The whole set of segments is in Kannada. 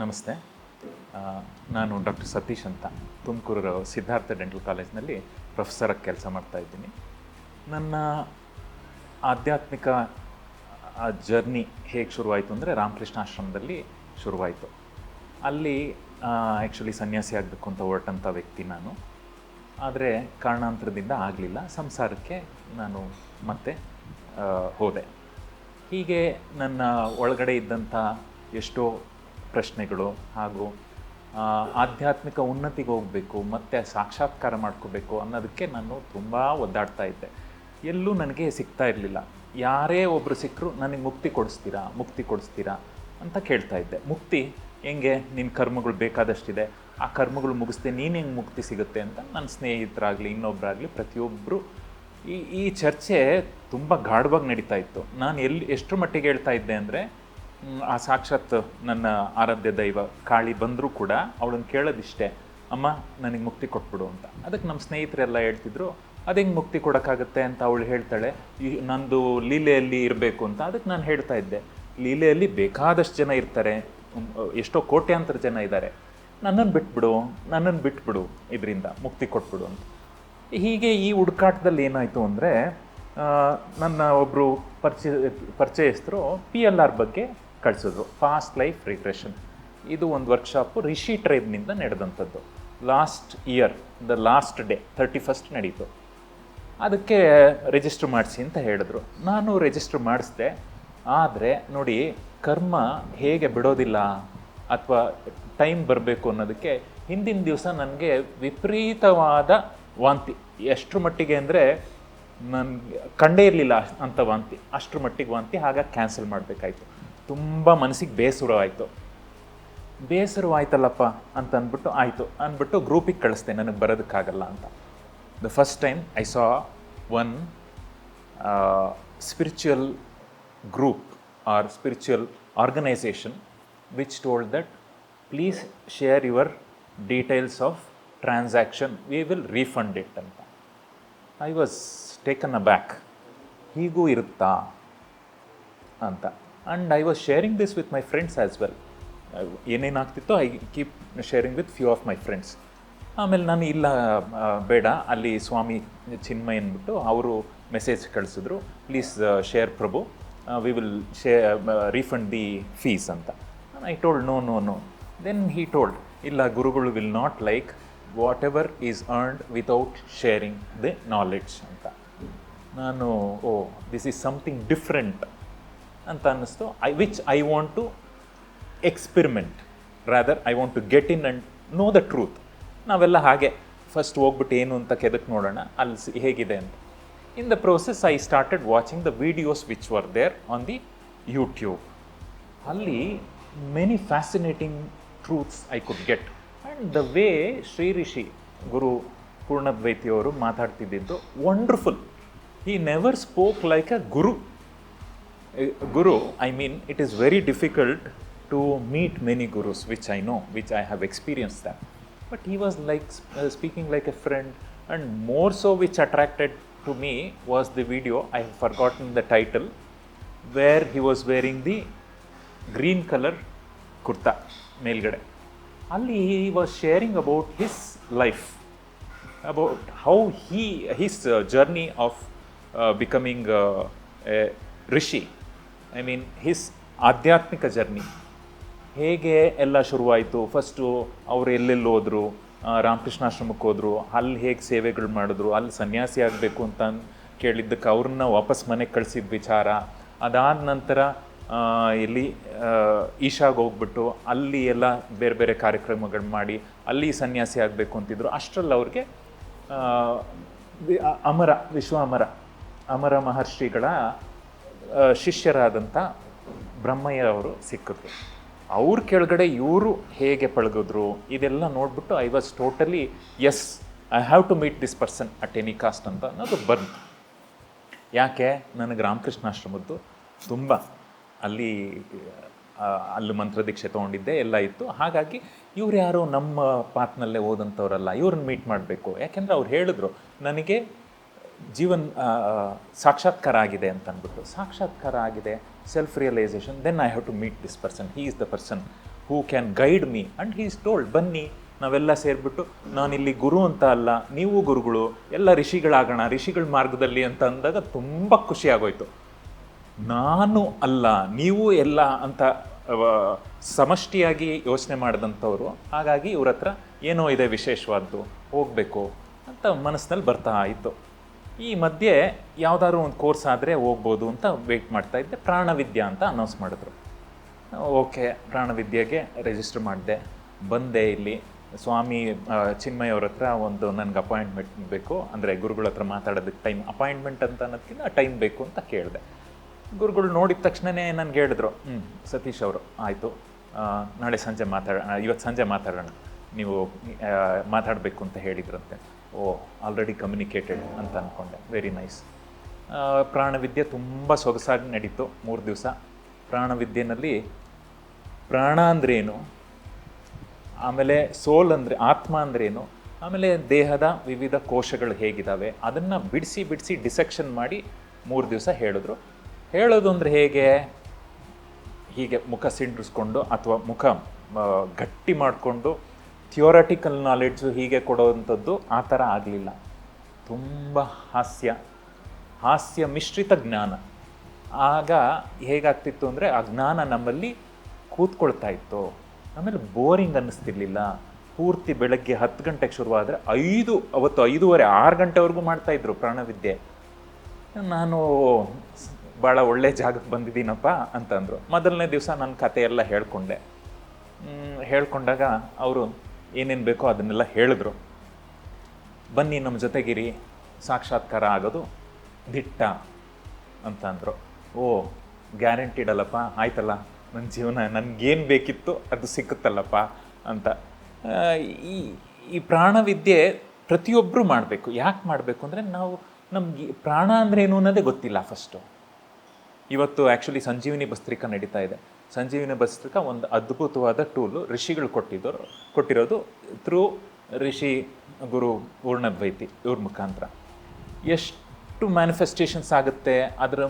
ನಮಸ್ತೆ. ನಾನು ಡಾಕ್ಟರ್ ಸತೀಶ್ ಅಂತ. ತುಮಕೂರು ಸಿದ್ಧಾರ್ಥ ಡೆಂಟಲ್ ಕಾಲೇಜ್ನಲ್ಲಿ ಪ್ರೊಫೆಸರಾಗಿ ಕೆಲಸ ಮಾಡ್ತಾ ಇದ್ದೀನಿ. ನನ್ನ ಆಧ್ಯಾತ್ಮಿಕ ಜರ್ನಿ ಹೇಗೆ ಶುರುವಾಯಿತು ಅಂದರೆ ರಾಮಕೃಷ್ಣ ಆಶ್ರಮದಲ್ಲಿ ಶುರುವಾಯಿತು. ಅಲ್ಲಿ ಆ್ಯಕ್ಚುಲಿ ಸನ್ಯಾಸಿ ಆಗಬೇಕು ಅಂತ ಹೊರಟಂಥ ವ್ಯಕ್ತಿ ನಾನು. ಆದರೆ ಕಾರಣಾಂತರದಿಂದ ಆಗಲಿಲ್ಲ. ಸಂಸಾರಕ್ಕೆ ನಾನು ಮತ್ತೆ ಹೋದೆ. ಹೀಗೆ ನನ್ನ ಒಳಗಡೆ ಇದ್ದಂಥ ಎಷ್ಟೋ ಪ್ರಶ್ನೆಗಳು ಹಾಗೂ ಆಧ್ಯಾತ್ಮಿಕ ಉನ್ನತಿಗೆ ಹೋಗಬೇಕು, ಮತ್ತು ಸಾಕ್ಷಾತ್ಕಾರ ಮಾಡ್ಕೋಬೇಕು ಅನ್ನೋದಕ್ಕೆ ನಾನು ತುಂಬ ಒದ್ದಾಡ್ತಾ ಇದ್ದೆ. ಎಲ್ಲೂ ನನಗೆ ಸಿಗ್ತಾ ಇರಲಿಲ್ಲ. ಯಾರೇ ಒಬ್ಬರು ಸಿಕ್ಕರು ನನಗೆ ಮುಕ್ತಿ ಕೊಡಿಸ್ತೀರಾ ಮುಕ್ತಿ ಕೊಡಿಸ್ತೀರಾ ಅಂತ ಕೇಳ್ತಾ ಇದ್ದೆ. ಮುಕ್ತಿ ಹೆಂಗೆ? ನಿನ್ನ ಕರ್ಮಗಳು ಬೇಕಾದಷ್ಟಿದೆ. ಆ ಕರ್ಮಗಳು ಮುಗಿಸ್ದೆ ನೀನು ಹೆಂಗೆ ಮುಕ್ತಿ ಸಿಗುತ್ತೆ ಅಂತ ನನ್ನ ಸ್ನೇಹಿತರಾಗಲಿ ಇನ್ನೊಬ್ಬರಾಗಲಿ ಪ್ರತಿಯೊಬ್ಬರು ಈ ಈ ಚರ್ಚೆ ತುಂಬ ಗಾಢವಾಗಿ ನಡೀತಾ ಇತ್ತು. ನಾನು ಎಲ್ಲಿ, ಎಷ್ಟರ ಮಟ್ಟಿಗೆ ಹೇಳ್ತಾ ಇದ್ದೆ ಅಂದರೆ ಆ ಸಾಕ್ಷಾತ್ ನನ್ನ ಆರಾಧ್ಯ ದೈವ ಕಾಳಿ ಬಂದರೂ ಕೂಡ ಅವಳನ್ನು ಕೇಳೋದಿಷ್ಟೇ. ಅಮ್ಮ, ನನಗೆ ಮುಕ್ತಿ ಕೊಟ್ಬಿಡು ಅಂತ. ಅದಕ್ಕೆ ನಮ್ಮ ಸ್ನೇಹಿತರೆಲ್ಲ ಹೇಳ್ತಿದ್ರು, ಅದು ಹೆಂಗೆ ಮುಕ್ತಿ ಕೊಡೋಕ್ಕಾಗತ್ತೆ? ಅಂತ ಅವಳು ಹೇಳ್ತಾಳೆ. ಈ ನಂದು ಲೀಲೆಯಲ್ಲಿ ಇರಬೇಕು ಅಂತ ಅದಕ್ಕೆ ನಾನು ಹೇಳ್ತಾ ಇದ್ದೆ. ಲೀಲೆಯಲ್ಲಿ ಬೇಕಾದಷ್ಟು ಜನ ಇರ್ತಾರೆ. ಎಷ್ಟೋ ಕೋಟ್ಯಾಂತರ ಜನ ಇದ್ದಾರೆ ನನ್ನನ್ನು ಬಿಟ್ಬಿಡು ನನ್ನನ್ನು ಬಿಟ್ಬಿಡು ಇದರಿಂದ ಮುಕ್ತಿ ಕೊಟ್ಬಿಡು ಅಂತ. ಹೀಗೆ ಈ ಹುಡುಕಾಟದಲ್ಲಿ ಏನಾಯಿತು ಅಂದರೆ ನನ್ನ ಒಬ್ಬರು ಪರಿಚಯ, ಪರಿಚಯಸ್ಥರು ಪಿ ಎಲ್ ಆರ್ ಬಗ್ಗೆ ಕಳಿಸಿದ್ರು. ಫಾಸ್ಟ್ ಲೈಫ್ ರಿಗ್ರೆಷನ್ ಇದು ಒಂದು ವರ್ಕ್ಶಾಪು ರಿಷಿ ಟ್ರೈಬ್ನಿಂದ ನಡೆದಂಥದ್ದು. Last year the last day thirty first ನಡೀತು. ಅದಕ್ಕೆ ರಿಜಿಸ್ಟರ್ ಮಾಡಿಸಿ ಅಂತ ಹೇಳಿದ್ರು. ನಾನು ರಿಜಿಸ್ಟರ್ ಮಾಡಿಸಿದೆ. ಆದರೆ ನೋಡಿ, ಕರ್ಮ ಹೇಗೆ ಬಿಡೋದಿಲ್ಲ ಅಥವಾ ಟೈಮ್ ಬರಬೇಕು ಅನ್ನೋದಕ್ಕೆ ಹಿಂದಿನ ದಿವಸ ನನಗೆ ವಿಪರೀತವಾದ ವಾಂತಿ. ಎಷ್ಟರ ಮಟ್ಟಿಗೆ ಅಂದರೆ ನನಗೆ ಕಂಡೇ ಇರಲಿಲ್ಲ ಅಂಥ ವಾಂತಿ. ಅಷ್ಟರ ಮಟ್ಟಿಗೆ ವಾಂತಿ, ಹಾಗಾಗಿ ಕ್ಯಾನ್ಸಲ್ ಮಾಡಬೇಕಾಯ್ತು. ತುಂಬ ಮನಸ್ಸಿಗೆ ಬೇಸರವಾಯಿತು. ಬೇಸರವಾಯ್ತಲ್ಲಪ್ಪ ಅಂತ ಅಂದ್ಬಿಟ್ಟು ಆಯಿತು. ಅಂದ್ಬಿಟ್ಟು ಗ್ರೂಪಿಗೆ ಕಳಿಸ್ದೆ, ನನಗೆ ಬರೋದಕ್ಕಾಗಲ್ಲ ಅಂತ. The first time I saw one spiritual group or spiritual organisation which told that please share your details of transaction we will refund it ಅಂತ. I was taken aback ಹೀಗೂ ಇರುತ್ತಾ? ಅಂತ. And I was sharing this with my friends as well ಏನೇನಾಗ್ತಿತ್ತೋ I keep sharing with few of my friends ಆಮೇಲೆ ನಾನು ಇಲ್ಲ ಬೇಡ, ಅಲ್ಲಿ ಸ್ವಾಮಿ ಚಿನ್ಮಯ್ ಅಂದ್ಬಿಟ್ಟು ಅವರು ಮೆಸೇಜ್ ಕಳಿಸಿದ್ರು. Please share Prabhu we will ಶೇ ರೀಫಂಡ್ ದಿ ಫೀಸ್ ಅಂತ. I told no no no then he told ಇಲ್ಲ, ಗುರುಗಳು will not like whatever is earned without sharing the knowledge ಅಂತ. ನಾನು oh this is something different ಅಂತ ಅನ್ನಿಸ್ತು. I which I want to experiment rather I want to get in and know the truth ನಾವೆಲ್ಲ ಹಾಗೆ ಫಸ್ಟ್ ಹೋಗ್ಬಿಟ್ಟು ಏನು ಅಂತ ಕೆದಕ್ಕೆ ನೋಡೋಣ, ಅಲ್ಲಿ ಹೇಗಿದೆ ಅಂತ. In the process I started watching the videos which were there on the YouTube ಅಲ್ಲಿ many fascinating truths I could get and the way Shri Rishi Guru ಪೂರ್ಣದ್ವೈತಿಯವರು ಮಾತಾಡ್ತಿದ್ದಿದ್ದು wonderful he never spoke like a guru Guru, I mean, it is very difficult to meet many gurus, which I know, which I have experienced that. But he was like uh, speaking like a friend, and more so, which attracted to me was the video. I have forgotten the title, where he was wearing the green color kurta, ಮೇಲ್ಗಡೆ ಅಲ್ಲಿ he was sharing about his life about how he his uh, journey of uh, Becoming mean his ಆಧ್ಯಾತ್ಮಿಕ ಜರ್ನಿ. ಹೇಗೆ ಎಲ್ಲ ಶುರುವಾಯಿತು? ಫಸ್ಟು ಅವರು ಎಲ್ಲೆಲ್ಲಿ ಹೋದರು? ರಾಮಕೃಷ್ಣಾಶ್ರಮಕ್ಕೆ ಹೋದರು. ಅಲ್ಲಿ ಹೇಗೆ ಸೇವೆಗಳು ಮಾಡಿದ್ರು? ಅಲ್ಲಿ ಸನ್ಯಾಸಿ ಆಗಬೇಕು ಅಂತ ಕೇಳಿದ್ದಕ್ಕೆ ಅವ್ರನ್ನ ವಾಪಸ್ ಮನೆಗೆ ಕಳಿಸಿದ ವಿಚಾರ. ಅದಾದ ನಂತರ ಇಲ್ಲಿ ಈಶಾಗೆ ಹೋಗ್ಬಿಟ್ಟು ಅಲ್ಲಿ ಎಲ್ಲ ಬೇರೆ ಬೇರೆ ಕಾರ್ಯಕ್ರಮಗಳು ಮಾಡಿ ಅಲ್ಲಿ ಸನ್ಯಾಸಿ ಆಗಬೇಕು ಅಂತಿದ್ರು. ಅಷ್ಟರಲ್ಲಿ ಅವ್ರಿಗೆ ಅಮರ, ವಿಶ್ವ ಅಮರ ಅಮರ ಮಹರ್ಷಿಗಳ ಶಿಷ್ಯರಾದಂಥ ಬ್ರಹ್ಮಯ್ಯ ಅವರು ಸಿಕ್ಕಿದ್ರು ಅವ್ರ ಕೆಳಗಡೆ ಇವರು ಹೇಗೆ ಪಳಗಿದ್ರು, ಇದೆಲ್ಲ ನೋಡ್ಬಿಟ್ಟು I was totally yes I have to meet this person at any cost ಅಂತ ಅನ್ನೋದು ಬಂತು. ಯಾಕೆ? ನನಗೆ ರಾಮಕೃಷ್ಣಾಶ್ರಮದ್ದು ತುಂಬ ಅಲ್ಲಿ ಅಲ್ಲಿ ಮಂತ್ರದೀಕ್ಷೆ ತೊಗೊಂಡಿದ್ದೆ, ಎಲ್ಲ ಇತ್ತು. ಹಾಗಾಗಿ ಇವ್ರು ಯಾರೋ ನಮ್ಮ ಪಾತ್ನಲ್ಲೇ ಓದಂಥವ್ರಲ್ಲ ಇವ್ರನ್ನ ಮೀಟ್ ಮಾಡಬೇಕು. ಯಾಕೆಂದರೆ ಅವ್ರು ಹೇಳಿದ್ರು, ನನಗೆ ಜೀವನ್ ಸಾಕ್ಷಾತ್ಕಾರ ಆಗಿದೆ ಅಂತ ಅಂದ್ಬಿಟ್ಟು ಸಾಕ್ಷಾತ್ಕಾರ ಆಗಿದೆ self realisation then I have to meet this person he is the person who can guide me and he's told ಬನ್ನಿ, ನಾವೆಲ್ಲ ಸೇರಿಬಿಟ್ಟು, ನಾನಿಲ್ಲಿ ಗುರು ಅಂತ ಅಲ್ಲ, ನೀವು ಗುರುಗಳು, ಎಲ್ಲ ಋಷಿಗಳಾಗೋಣ ರಿಷಿಗಳ ಮಾರ್ಗದಲ್ಲಿ ಅಂತ ಅಂದಾಗ ತುಂಬ ಖುಷಿ ಆಗೋಯ್ತು. ನಾನು ಅಲ್ಲ, ನೀವು ಎಲ್ಲ ಅಂತ ಸಮಷ್ಟಿಯಾಗಿ ಯೋಚನೆ ಮಾಡಿದಂಥವ್ರು. ಹಾಗಾಗಿ ಇವ್ರ ಹತ್ರ ಏನೋ ಇದೆ ವಿಶೇಷವಾದ್ದು, ಹೋಗಬೇಕು ಅಂತ ಮನಸ್ಸಿನಲ್ಲಿ ಬರ್ತಾ ಇತ್ತು. ಈ ಮಧ್ಯೆ ಯಾವುದಾದ್ರು ಒಂದು ಕೋರ್ಸ್ ಆದರೆ ಹೋಗ್ಬೋದು ಅಂತ ವೆಯ್ಟ್ ಮಾಡ್ತಾ ಇದ್ದೆ. ಪ್ರಾಣವಿದ್ಯಾ ಅಂತ ಅನೌನ್ಸ್ ಮಾಡಿದ್ರು. ಓಕೆ, ಪ್ರಾಣವಿದ್ಯೆಗೆ ರಿಜಿಸ್ಟರ್ ಮಾಡಿದೆ. ಬಂದೆ ಇಲ್ಲಿ. ಸ್ವಾಮಿ ಚಿನ್ಮಯ್ ಅವ್ರ ಹತ್ರ ಒಂದು ನನಗೆ ಅಪಾಯಿಂಟ್ಮೆಂಟ್ ಬೇಕು. ಅಂದರೆ ಗುರುಗಳ ಹತ್ರ ಮಾತಾಡೋದಕ್ಕೆ ಟೈಮ್ ಅಪಾಯಿಂಟ್ಮೆಂಟ್ ಅಂತ ಅನ್ನೋದಕ್ಕಿಂತ ಟೈಮ್ ಬೇಕು ಅಂತ ಕೇಳಿದೆ. ಗುರುಗಳು ನೋಡಿದ ತಕ್ಷಣವೇ ನನಗೆ ಹೇಳಿದ್ರು ಹ್ಞೂ ಸತೀಶ್ ಅವರು, ಆಯಿತು. ನಾಳೆ ಸಂಜೆ ಮಾತಾಡ ಇವತ್ತು ಸಂಜೆ ಮಾತಾಡೋಣ. ನೀವು ಮಾತಾಡಬೇಕು ಅಂತ ಹೇಳಿದ್ರಂತೆ. ಓ ಆಲ್ರೆಡಿ ಕಮ್ಯುನಿಕೇಟೆಡ್ ಅಂತ ಅಂದ್ಕೊಂಡೆ ವೆರಿ ನೈಸ್ ಪ್ರಾಣವಿದ್ಯೆ ತುಂಬ ಸೊಗಸಾಗಿ ನಡೀತು ಮೂರು ದಿವಸ. ಪ್ರಾಣವಿದ್ಯೆನಲ್ಲಿ ಪ್ರಾಣ ಅಂದ್ರೇನು ಆಮೇಲೆ ಸೋಲ್ ಅಂದರೆ ಆತ್ಮ ಅಂದ್ರೇನು ಆಮೇಲೆ ದೇಹದ ವಿವಿಧ ಕೋಶಗಳು ಹೇಗಿದ್ದಾವೆ ಅದನ್ನು ಬಿಡಿಸಿ ಬಿಡಿಸಿ ಡಿಸೆಕ್ಷನ್ ಮಾಡಿ ಮೂರು ದಿವಸ ಹೇಳಿದ್ರು. ಹೇಳೋದು ಅಂದರೆ ಹೇಗೆ? ಹೀಗೆ ಮುಖ ಸಿಂಡ್ರಿಸ್ಕೊಂಡು ಅಥವಾ ಮುಖ ಗಟ್ಟಿ ಮಾಡಿಕೊಂಡು ಥಿಯೋರಟಿಕಲ್ ನಾಲೆಡ್ಜು ಹೀಗೆ ಕೊಡೋವಂಥದ್ದು ಆ ಥರ ಆಗಲಿಲ್ಲ. ತುಂಬ ಹಾಸ್ಯ ಹಾಸ್ಯ ಮಿಶ್ರಿತ ಜ್ಞಾನ. ಆಗ ಹೇಗಾಗ್ತಿತ್ತು ಅಂದರೆ ಆ ಜ್ಞಾನ ನಮ್ಮಲ್ಲಿ ಕೂತ್ಕೊಳ್ತಾ ಇತ್ತು. ಆಮೇಲೆ ಬೋರಿಂಗ್ ಅನ್ನಿಸ್ತಿರ್ಲಿಲ್ಲ. ಪೂರ್ತಿ ಬೆಳಗ್ಗೆ ಹತ್ತು ಗಂಟೆಗೆ ಶುರುವಾದರೆ ಐದು, ಅವತ್ತು ಐದೂವರೆ, ಆರು ಗಂಟೆವರೆಗೂ ಮಾಡ್ತಾಯಿದ್ರು ಪ್ರಾಣವಿದ್ಯೆ. ನಾನು ಭಾಳ ಒಳ್ಳೆ ಜಾಗಕ್ಕೆ ಬಂದಿದ್ದೀನಪ್ಪ ಅಂತಂದರು. ಮೊದಲನೇ ದಿವಸ ನನ್ನ ಕಥೆಯೆಲ್ಲ ಹೇಳಿಕೊಂಡೆ. ಹೇಳ್ಕೊಂಡೆ ಹೇಳ್ಕೊಂಡಾಗ ಅವರು ಏನೇನು ಬೇಕೋ ಅದನ್ನೆಲ್ಲ ಹೇಳಿದ್ರು. ಬನ್ನಿ ನಮ್ಮ ಜೊತೆಗಿರಿ, ಸಾಕ್ಷಾತ್ಕಾರ ಆಗೋದು ದಿಟ್ಟ ಅಂತ ಅಂದರು ಓ ಗ್ಯಾರಂಟಿಡ್ ಅಲ್ಲಪ್ಪ, ಆಯ್ತಲ್ಲ ನನ್ನ ಜೀವನ ನನಗೇನು ಬೇಕಿತ್ತು ಅದು ಸಿಕ್ಕುತ್ತಲ್ಲಪ್ಪ ಅಂತ. ಈ ಈ ಪ್ರಾಣವಿದ್ಯೆ ಪ್ರತಿಯೊಬ್ಬರು ಮಾಡಬೇಕು. ಯಾಕೆ ಮಾಡಬೇಕು ಅಂದರೆ ನಾವು ನಮಗೆ ಪ್ರಾಣ ಅಂದ್ರೇನು ಅನ್ನೋದೇ ಗೊತ್ತಿಲ್ಲ ಫಸ್ಟು ಇವತ್ತು ಆ್ಯಕ್ಚುಲಿ ಸಂಜೀವಿನಿ ಭಸ್ತ್ರಿಕಾ ನಡೀತಾ ಇದೆ. ಸಂಜೀವಿನಿ ಬಸ್ತಕ ಒಂದು ಅದ್ಭುತವಾದ ಟೂಲು ಋಷಿಗಳು ಕೊಟ್ಟಿದ್ದರು, ಕೊಟ್ಟಿರೋದು ಥ್ರೂ ಋಷಿ ಗುರು ಪೂರ್ಣದ್ವೈತಿ ಇವ್ರ ಮುಖಾಂತರ. ಎಷ್ಟು ಮ್ಯಾನಿಫೆಸ್ಟೇಷನ್ಸ್ ಆಗುತ್ತೆ? ಅದರ,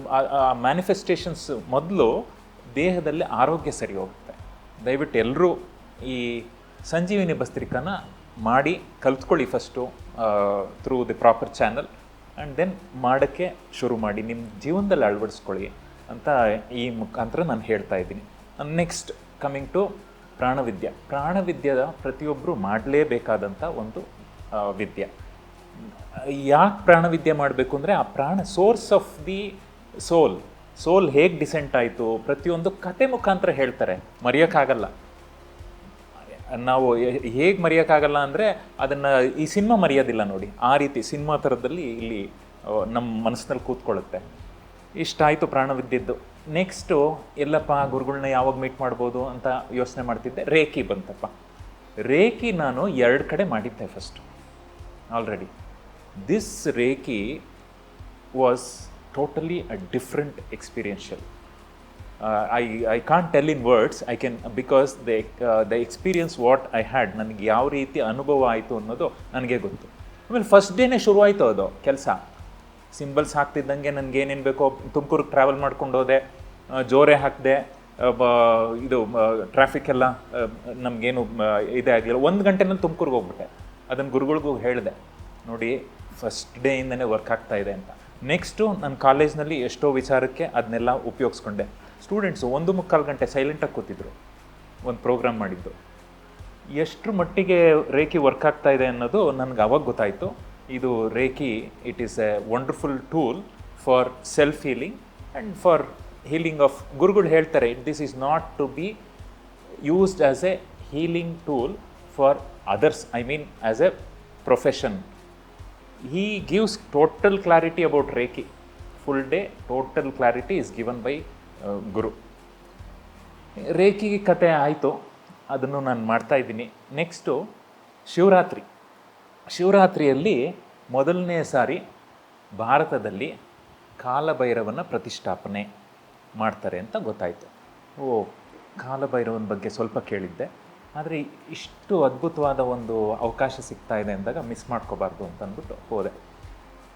ಆ ಮ್ಯಾನಿಫೆಸ್ಟೇಷನ್ಸ್ ಮೊದಲು ದೇಹದಲ್ಲಿ ಆರೋಗ್ಯ ಸರಿ ಹೋಗುತ್ತೆ. ದಯವಿಟ್ಟು ಎಲ್ಲರೂ ಈ ಸಂಜೀವಿನಿ ಭಸ್ತ್ರಿಕಾನ ಮಾಡಿ ಕಲ್ತ್ಕೊಳ್ಳಿ first through the proper channel and then ಮಾಡೋಕ್ಕೆ ಶುರು ಮಾಡಿ. ನಿಮ್ಮ ಜೀವನದಲ್ಲಿ ಅಳವಡಿಸ್ಕೊಳ್ಳಿ. ಅಂತ ಈ ಮುಖಾಂತರ ನಾನು ಹೇಳ್ತಾ ಇದ್ದೀನಿ. ನೆಕ್ಸ್ಟ್ ಕಮಿಂಗ್ ಟು ಪ್ರಾಣವಿದ್ಯೆ. ಪ್ರಾಣವಿದ್ಯದ ಪ್ರತಿಯೊಬ್ಬರು ಮಾಡಲೇಬೇಕಾದಂಥ ಒಂದು ವಿದ್ಯೆ. ಯಾಕೆ ಪ್ರಾಣವಿದ್ಯೆ ಮಾಡಬೇಕು ಅಂದರೆ ಆ ಪ್ರಾಣ source of the soul soul ಹೇಗೆ ಡಿಸೆಂಟ್ ಆಯಿತು? ಪ್ರತಿಯೊಂದು ಕತೆ ಮುಖಾಂತರ ಹೇಳ್ತಾರೆ. ಮರೆಯೋಕ್ಕಾಗಲ್ಲ. ನಾವು ಹೇಗೆ ಮರೆಯೋಕ್ಕಾಗಲ್ಲ ಅಂದರೆ ಅದನ್ನು ಈ ಸಿನಿಮಾ ಮರೆಯೋದಿಲ್ಲ ನೋಡಿ. ಆ ರೀತಿ ಸಿನಿಮಾ ಥರದಲ್ಲಿ ಇಲ್ಲಿ ನಮ್ಮ ಮನಸ್ಸಿನಲ್ಲಿ ಕೂತ್ಕೊಳ್ಳುತ್ತೆ. ಇಷ್ಟಾಯಿತು ಪ್ರಾಣವಿದ್ದಿದ್ದು. ನೆಕ್ಸ್ಟು ಎಲ್ಲಪ್ಪ ಗುರುಗಳನ್ನ ಯಾವಾಗ ಮೀಟ್ ಮಾಡ್ಬೋದು ಅಂತ ಯೋಚನೆ ಮಾಡ್ತಿದ್ದೆ. ರೇಖಿ ಬಂತಪ್ಪ. ರೇಖಿ ನಾನು ಎರಡು ಕಡೆ ಮಾಡಿದ್ದೆ first already this reiki was totally a different experiential I I can't tell in words I can because the the experience what I had ನನಗೆ ಯಾವ ರೀತಿ ಅನುಭವ ಆಯಿತು ಅನ್ನೋದು ನನಗೆ ಗೊತ್ತು. ಆಮೇಲೆ ಫಸ್ಟ್ ಡೇನೇ ಶುರುವಾಯಿತು ಅದು ಕೆಲಸ. ಸಿಂಬಲ್ಸ್ ಹಾಕ್ತಿದ್ದಂಗೆ ನನಗೆ ಏನೇನು ಬೇಕೋ ತುಮಕೂರಿಗೆ ಟ್ರಾವೆಲ್ ಮಾಡ್ಕೊಂಡು ಹೋದೆ ಜೋರೆ ಹಾಕಿದೆ ಇದು ಟ್ರಾಫಿಕ್ ಎಲ್ಲ ನಮಗೇನು ಇದೇ ಆಗಲಿಲ್ಲ. ಒಂದು ಗಂಟೆನಲ್ಲಿ ತುಮಕೂರಿಗೆ ಹೋಗ್ಬಿಟ್ಟೆ. ಅದನ್ನು ಗುರುಗಳಿಗೂ ಹೇಳಿದೆ, ನೋಡಿ ಫಸ್ಟ್ ಡೇಯಿಂದನೇ ವರ್ಕ್ ಆಗ್ತಾ ಇದೆ ಅಂತ. ನೆಕ್ಸ್ಟು ನನ್ನ ಕಾಲೇಜ್ನಲ್ಲಿ ಎಷ್ಟೋ ವಿಚಾರಕ್ಕೆ ಅದನ್ನೆಲ್ಲ ಉಪಯೋಗಿಸ್ಕೊಂಡೆ. ಸ್ಟೂಡೆಂಟ್ಸು ಒಂದು ಮುಕ್ಕಾಲು ಗಂಟೆ ಸೈಲೆಂಟಾಗಿ ಕೂತಿದ್ರು, ಒಂದು ಪ್ರೋಗ್ರಾಮ್ ಮಾಡಿದ್ದು. ಎಷ್ಟರ ಮಟ್ಟಿಗೆ ರೇಖಿ ವರ್ಕ್ ಆಗ್ತಾ ಇದೆ ಅನ್ನೋದು ನನಗೆ ಅವಾಗ ಗೊತ್ತಾಯಿತು. ಇದು reiki it is a wonderful tool for self healing and for healing of ಗುರುಗಳು ಹೇಳ್ತಾರೆ this is not to be used as a healing tool for others I mean as a profession he gives total clarity about reiki. Full day total clarity is given by guru reiki ಕತೆ ಆಯಿತು, ಅದನ್ನು ನಾನು ಮಾಡ್ತಾ ಇದ್ದೀನಿ. ನೆಕ್ಸ್ಟು ಶಿವರಾತ್ರಿ. ಶಿವರಾತ್ರಿಯಲ್ಲಿ ಮೊದಲನೇ ಸಾರಿ ಭಾರತದಲ್ಲಿ ಕಾಲಭೈರವನ ಪ್ರತಿಷ್ಠಾಪನೆ ಮಾಡ್ತಾರೆ ಅಂತ ಗೊತ್ತಾಯಿತು. ಓ, ಕಾಲಭೈರವನ ಬಗ್ಗೆ ಸ್ವಲ್ಪ ಕೇಳಿದ್ದೆ. ಆದರೆ ಇಷ್ಟು ಅದ್ಭುತವಾದ ಒಂದು ಅವಕಾಶ ಸಿಗ್ತಾ ಇದೆ ಅಂದಾಗ ಮಿಸ್ ಮಾಡ್ಕೋಬಾರ್ದು ಅಂತ ಅಂದ್ಬಿಟ್ಟು ಹೋದೆ.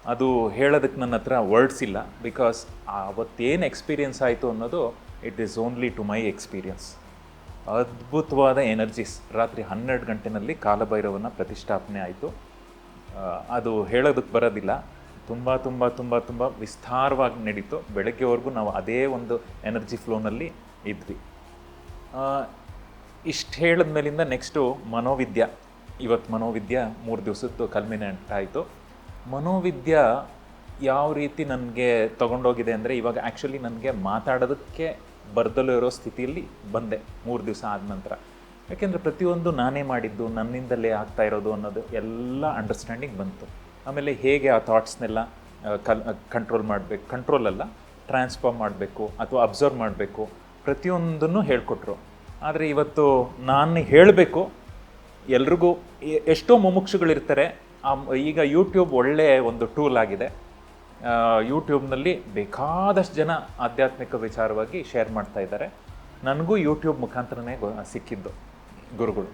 ಅದು ಹೇಳೋದಕ್ಕೆ ನನ್ನ ಹತ್ರ ವರ್ಡ್ಸ್ ಇಲ್ಲ ಬಿಕಾಸ್ ಅವತ್ತೇನು ಎಕ್ಸ್ಪೀರಿಯನ್ಸ್ ಆಯಿತು ಅನ್ನೋದು it is only to my experience ಅದ್ಭುತವಾದ ಎನರ್ಜೀಸ್ ರಾತ್ರಿ ಹನ್ನೆರಡು ಗಂಟೆನಲ್ಲಿ ಕಾಲಭೈರವನ ಪ್ರತಿಷ್ಠಾಪನೆ ಆಯಿತು. ಅದು ಹೇಳೋದಕ್ಕೆ ಬರೋದಿಲ್ಲ. ತುಂಬ ತುಂಬ ತುಂಬ ತುಂಬ ವಿಸ್ತಾರವಾಗಿ ನಡೀತು. ಬೆಳಗ್ಗೆವರೆಗೂ ನಾವು ಅದೇ ಒಂದು ಎನರ್ಜಿ ಫ್ಲೋನಲ್ಲಿ ಇದ್ವಿ. ಇಷ್ಟು ಹೇಳಿದ ಮೇಲಿಂದ ನೆಕ್ಸ್ಟು ಮನೋವಿದ್ಯ. ಇವತ್ತು ಮನೋವಿದ್ಯ ಮೂರು ದಿವಸದ್ದು ಕಲ್ಮಿನೆಂಟ್ ಆಯಿತು. ಮನೋವಿದ್ಯ ಯಾವ ರೀತಿ ನನಗೆ ತೊಗೊಂಡೋಗಿದೆ ಅಂದರೆ ಇವಾಗ ಆ್ಯಕ್ಚುಲಿ ನನಗೆ ಮಾತಾಡೋದಕ್ಕೆ ಬರ್ದಲೂ ಇರೋ ಸ್ಥಿತಿಯಲ್ಲಿ ಬಂದೆ ಮೂರು ದಿವಸ ಆದ ನಂತರ. ಯಾಕೆಂದರೆ ಪ್ರತಿಯೊಂದು ನಾನೇ ಮಾಡಿದ್ದು, ನನ್ನಿಂದಲೇ ಆಗ್ತಾ ಇರೋದು ಅನ್ನೋದು ಎಲ್ಲ ಅಂಡರ್ಸ್ಟ್ಯಾಂಡಿಂಗ್ ಬಂತು. ಆಮೇಲೆ ಹೇಗೆ ಆ ಥಾಟ್ಸ್ನೆಲ್ಲ ಕಲ್ ಕಂಟ್ರೋಲ್ ಮಾಡಬೇಕು ಕಂಟ್ರೋಲ್ ಅಲ್ಲ ಟ್ರಾನ್ಸ್ಫಾರ್ಮ್ ಮಾಡಬೇಕು ಅಥವಾ ಅಬ್ಸರ್ವ್ ಮಾಡಬೇಕು, ಪ್ರತಿಯೊಂದನ್ನು ಹೇಳಿಕೊಟ್ರು. ಆದರೆ ಇವತ್ತು ನಾನು ಹೇಳಬೇಕು, ಎಲ್ರಿಗೂ ಎಷ್ಟೋ ಮುಮುಕ್ಷುಗಳಿರ್ತಾರೆ ಈಗ ಯೂಟ್ಯೂಬ್ ಒಳ್ಳೆಯ ಒಂದು ಟೂಲ್ ಆಗಿದೆ. ಯೂಟ್ಯೂಬ್ನಲ್ಲಿ ಬೇಕಾದಷ್ಟು ಜನ ಆಧ್ಯಾತ್ಮಿಕ ವಿಚಾರವಾಗಿ ಶೇರ್ ಮಾಡ್ತಾ ಇದ್ದಾರೆ. ನನಗೂ ಯೂಟ್ಯೂಬ್ ಮುಖಾಂತರನೇ ಸಿಕ್ಕಿದ್ದು ಗುರುಗಳು.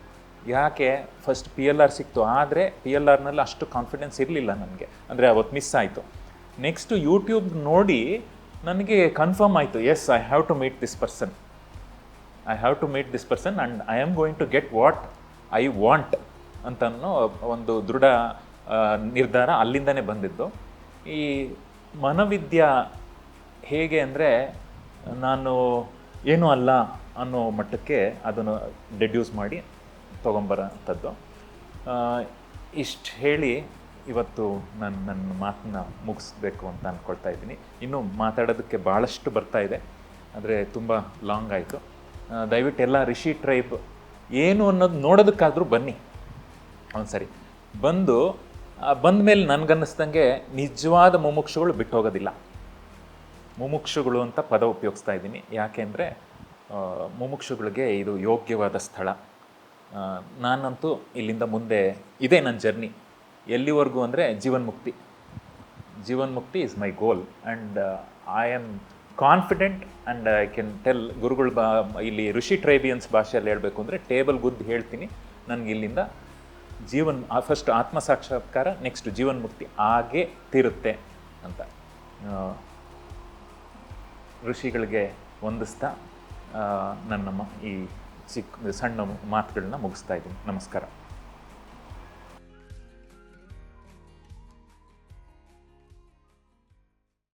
ಯಾಕೆ? ಫಸ್ಟ್ ಪಿ ಎಲ್ ಆರ್ ಸಿಕ್ತು. ಆದರೆ ಪಿ ಎಲ್ ಆರ್ನಲ್ಲಿ ಅಷ್ಟು ಕಾನ್ಫಿಡೆನ್ಸ್ ಇರಲಿಲ್ಲ ನನಗೆ. ಅಂದರೆ ಅವತ್ತು ಮಿಸ್ ಆಯಿತು. ನೆಕ್ಸ್ಟು ಯೂಟ್ಯೂಬ್ ನೋಡಿ ನನಗೆ ಕನ್ಫರ್ಮ್ ಆಯಿತು. Yes I have to meet this person I have to meet this person and I am going to get what I want ಅಂತನ್ನೋ ಒಂದು ದೃಢ ನಿರ್ಧಾರ ಅಲ್ಲಿಂದನೇ ಬಂದಿದ್ದು. ಈ ಮನೋವಿದ್ಯಾ ಹೇಗೆ ಅಂದರೆ ನಾನು ಏನೂ ಅಲ್ಲ ಅನ್ನೋ ಮಟ್ಟಕ್ಕೆ ಅದನ್ನು ಡೆಡ್ಯೂಸ್ ಮಾಡಿ ತೊಗೊಂಬರೋಂಥದ್ದು ಇಷ್ಟು ಹೇಳಿ ಇವತ್ತು ನಾನು ನನ್ನ ಮಾತನ್ನ ಮುಗಿಸ್ಬೇಕು ಅಂತ ಅಂದ್ಕೊಳ್ತಾ ಇದ್ದೀನಿ. ಇನ್ನೂ ಮಾತಾಡೋದಕ್ಕೆ ಭಾಳಷ್ಟು ಬರ್ತಾ ಇದೆ, ಆದರೆ ತುಂಬ ಲಾಂಗ್ ಆಯಿತು. ದಯವಿಟ್ಟು ಎಲ್ಲ ರಿಷಿ ಟ್ರೈಬ್ ಏನು ಅನ್ನೋದು ನೋಡೋದಕ್ಕಾದರೂ ಬನ್ನಿ. ಒಂದು ಸರಿ ಬಂದು ಬಂದ ಮೇಲೆ ನನಗನ್ನಿಸ್ದಂಗೆ ನಿಜವಾದ ಮುಮುಕ್ಷುಗಳು ಬಿಟ್ಟು ಹೋಗೋದಿಲ್ಲ ಮುಮುಕ್ಷುಗಳು ಅಂತ ಪದ ಉಪಯೋಗಿಸ್ತಾ ಇದ್ದೀನಿ. ಯಾಕೆಂದರೆ ಮುಮುಕ್ಷುಗಳಿಗೆ ಇದು ಯೋಗ್ಯವಾದ ಸ್ಥಳ. ನಾನಂತೂ ಇಲ್ಲಿಂದ ಮುಂದೆ ಇದೇ ನನ್ನ ಜರ್ನಿ. ಎಲ್ಲಿವರೆಗೂ ಅಂದರೆ ಜೀವನ್ಮುಕ್ತಿ jeevanmukti is my goal. And I am confident and I can tell ಗುರುಗಳು ಬಾ, ಇಲ್ಲಿ ಋಷಿ ಟ್ರೈಬಿಯನ್ಸ್ ಭಾಷೆಯಲ್ಲಿ ಹೇಳಬೇಕು ಅಂದರೆ ಟೇಬಲ್ ಗುದ್ದು ಹೇಳ್ತೀನಿ. ನನಗೆ ಇಲ್ಲಿಂದ ಜೀವನ್ ಫಸ್ಟ್ ಆತ್ಮ ಸಾಕ್ಷಾತ್ಕಾರ ನೆಕ್ಸ್ಟ್ ಜೀವನ್ಮುಕ್ತಿ ಹಾಗೆ ತೀರುತ್ತೆ ಅಂತ. ಋಷಿಗಳಿಗೆ ಹೊಂದಿಸ್ತಾ ನನ್ನ ಈ ಚಿಕ್ಕ ಸಣ್ಣ ಮಾತುಗಳನ್ನ ಮುಗಿಸ್ತಾ ಇದ್ದೀನಿ. ನಮಸ್ಕಾರ.